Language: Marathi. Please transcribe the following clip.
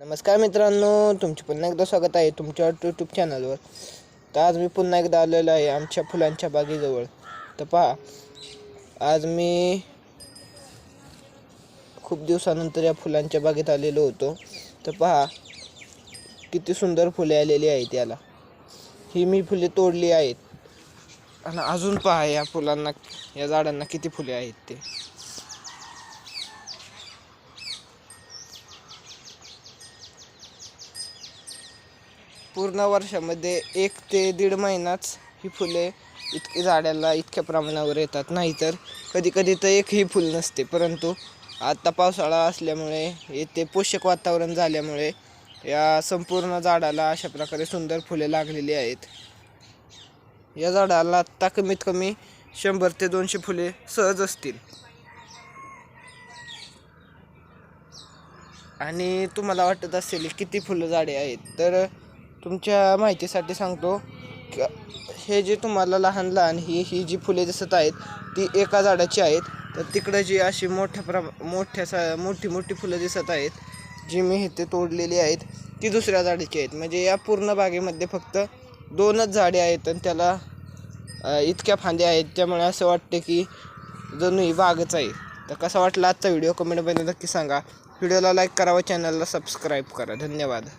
नमस्कार मित्रांनो तुमचे पुन्हा एकदा स्वागत आहे तुमच्या यूट्यूब चॅनलवर तर आज मी पुन्हा एकदा आलेलो आहे आमच्या फुलांच्या बागेजवळ. तर पहा आज मी खूप दिवसानंतर या फुलांच्या बागेत आलेलो होतो. तर पहा किती सुंदर फुले आलेली आहेत याला. ही मी फुले तोडली आहेत. आणि अजून पहा या फुलांना या झाडांना किती फुले आहेत ते. पूर्ण वर्षामध्ये एक ते दीड महिनाच ही फुले इतकी झाडाला इतक्या प्रमाणावर येतात. नाहीतर कधी कधी तर एकही फुल नसते. परंतु आत्ता पावसाळा असल्यामुळे येथे पोषक वातावरण झाल्यामुळे या संपूर्ण झाडाला अशा प्रकारे सुंदर फुले लागलेली आहेत. या झाडाला आत्ता कमीत कमी शंभर ते दोनशे फुले सहज असतील. आणि तुम्हाला वाटत असेल किती फुलं झाडे आहेत? तर तुमच्या माहितीसाठी सांगतो हे जे तुम्हाला लहान लहान ही ही जी फुले दिसत आहेत ती एका झाडाची आहेत. तर तिकडं जी अशी मोठ्या प्रमा मोठ्या सा मोठी मोठी फुलं दिसत आहेत जी मी इथे तोडलेली आहेत ती दुसऱ्या झाडाची आहेत. म्हणजे या पूर्ण बागेमध्ये फक्त दोनच झाडे आहेत आणि त्याला इतक्या फांद्या आहेत त्यामुळे असं वाटते की जणू ही बागच आहे. तर कसा वाटला आजचा व्हिडिओ कमेंटमध्ये नक्की सांगा. व्हिडिओला लाईक करा व चॅनलला सबस्क्राईब करा. धन्यवाद.